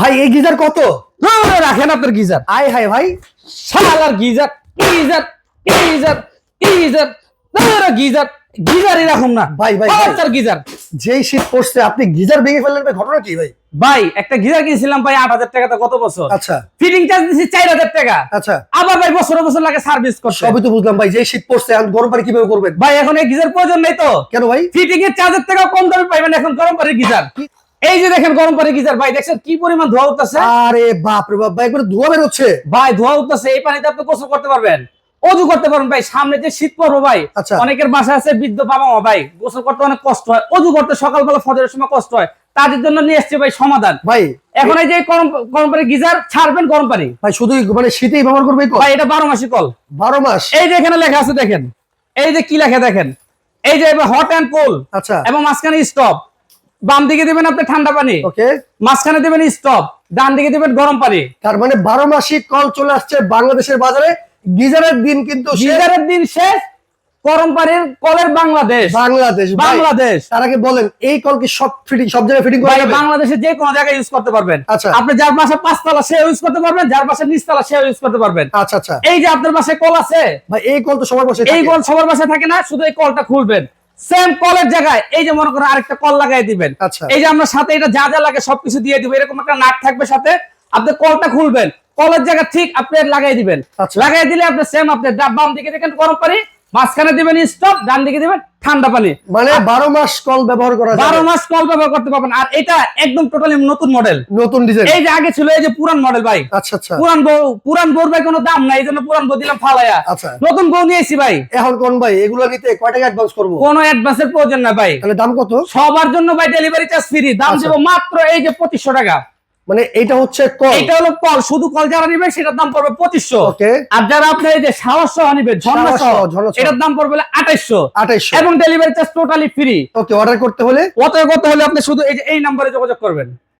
ভাই এই গিজার কত? রাখেন আপনার গিজার। আয় হায় ভাই। শালার গিজার গিজার গিজার গিজার না। ভাই, ভাই, ভাই। গিজার। যেই শীত পড়ছে আপনি গিজার ভেঙে ফেললেন ভাই ঘটনা কি ভাই? ভাই একটা গিজার কিনছিলাম ভাই আট হাজার টাকাতে কত বছর। আচ্ছা। ফিটিং চার্জ দিছি চার হাজার টাকা। আচ্ছা। আবার ভাই বছর বছর লাগে সার্ভিস করতে। সবই তো বুঝলাম ভাই যেই শীত পড়ছে এখন গরম পানি কীভাবে করবেন? ভাই এখন এই গিজার প্রয়োজন নেই তো। কেন ভাই? ফিটিং এর চার্জের টাকা কম দামে পাইবেন এখন গরম পানির গিজার। এই যে দেখেন গরম পানির গিজার ভাই দেখছেন কি পরিমাণ ধোয়া উঠতেছে? আরে বাপ রে বাপ ভাই একবার ধোয়া বের হচ্ছে ভাই ধোয়া উঠতেছে এই পানিতে আপনি গোসল করতে পারবেন। অজু করতে পারবেন ভাই সামনে যে শীত পড়ব ভাই আচ্ছা। অনেকের বাসা আছে বৃদ্ধ বাবা মা ভাই গোসল করতে অনেক কষ্ট হয়। অজু করতে সকালবেলা ফজরের সময় কষ্ট হয়। তাদের জন্য নিয়ে এসছে ভাই সমাধান। ভাই এখন এই যে গরম গরম পানি গিজার ছাড়বেন গরম পানি। ভাই শুধু মানে শীতেই ব্যবহার করবে ভাই এটা বারো মাসি কল। বারো মাস? এই যে এখানে লেখা আছে দেখেন। এই যে কি লেখা দেখেন। এই যে হট অ্যান্ড কোল আচ্ছা। এবং মাঝখানে স্টপ বাম দিকে দিবেন আপনি ঠান্ডা পানি। ওকে। মাঝখানে দিবেন স্টপ ডান দিকে দিবেন গরম পানি। তার মানে বারো মাসই কল চলে আসছে বাংলাদেশের বাজারে। গিজারের দিন কিন্তু গিজারের দিন শেষ গরম পানির কলের বাংলাদেশ। বাংলাদেশ বাংলাদেশ। তার আগে বলেন এই কল কি সব ফিটিং সব জায়গায় ফিটিং করা যাবে? বাংলাদেশে যে কোনো জায়গায় ইউজ করতে পারবেন। আচ্ছা। আপনি যার পাঁচতলা সে ইউজ করতে পারবেন যার নিচতলা সে ইউজ করতে পারবেন। আচ্ছা আচ্ছা। এই যে আপনার বাসায় কল আছে ভাই এই কল তো সবার বসে এই কল সবার থাকে না শুধু এই কলটা খুলবেন। সেম কলের জায়গায় এই যে মনে করো আরেকটা কল লাগাই দিবেন আচ্ছা। এই যে আমরা সাথে এটা যা যা লাগে সবকিছু দিয়ে দিব এরকম একটা নাট থাকবে সাথে আপনি কলটা খুলবেন কলের জায়গায় ঠিক আপনি লাগাই দিবেন আচ্ছা। লাগাই দিলে আপনি সেম আপনি বাম দিকে দেখেন গরম পানি মাঝখানে দিবেন স্টপ ডান দিকে দিবেন ঠান্ডা পানি। মানে বারো মাস কল ব্যবহার করা বারো মাস কল ব্যবহার করতে পারবেন। আর এটা একদম টোটালি নতুন মডেল নতুন ডিজাইন এই যে আগে ছিল এই যে পুরান মডেল ভাই। আচ্ছা আচ্ছা। পুরান বউ পুরান বউর ভাই কোনো দাম নাই এই জন্য পুরান বউ দিলাম ফালাইয়া আচ্ছা। নতুন বউ নিয়েছি ভাই। এখন কোন ভাই? এগুলো নিতে কয় টাকা অ্যাডভান্স করব? কোনো অ্যাডভান্সের প্রয়োজন না ভাই। তাহলে দাম কত? সবার জন্য ভাই ডেলিভারি চার্জ ফ্রি দাম আচ্ছা। দেবো মাত্র এই যে পঁচিশশো টাকা। মানে এটা হচ্ছে কল। এটা হলো কল শুধু কল যারা নিবে সেটার দাম পড়বে পঁচিশশো। আর যারা আপনি এই যে সাহস সহ নিবে ঝর্ণা সহ। এটার দাম পড়বে আঠাইশশো। আঠাইশশো। এবং delivery charge totally free okay order করতে হলে? অত করতে হলে আপনি শুধু এই যে এই নাম্বারে যোগাযোগ করবেন।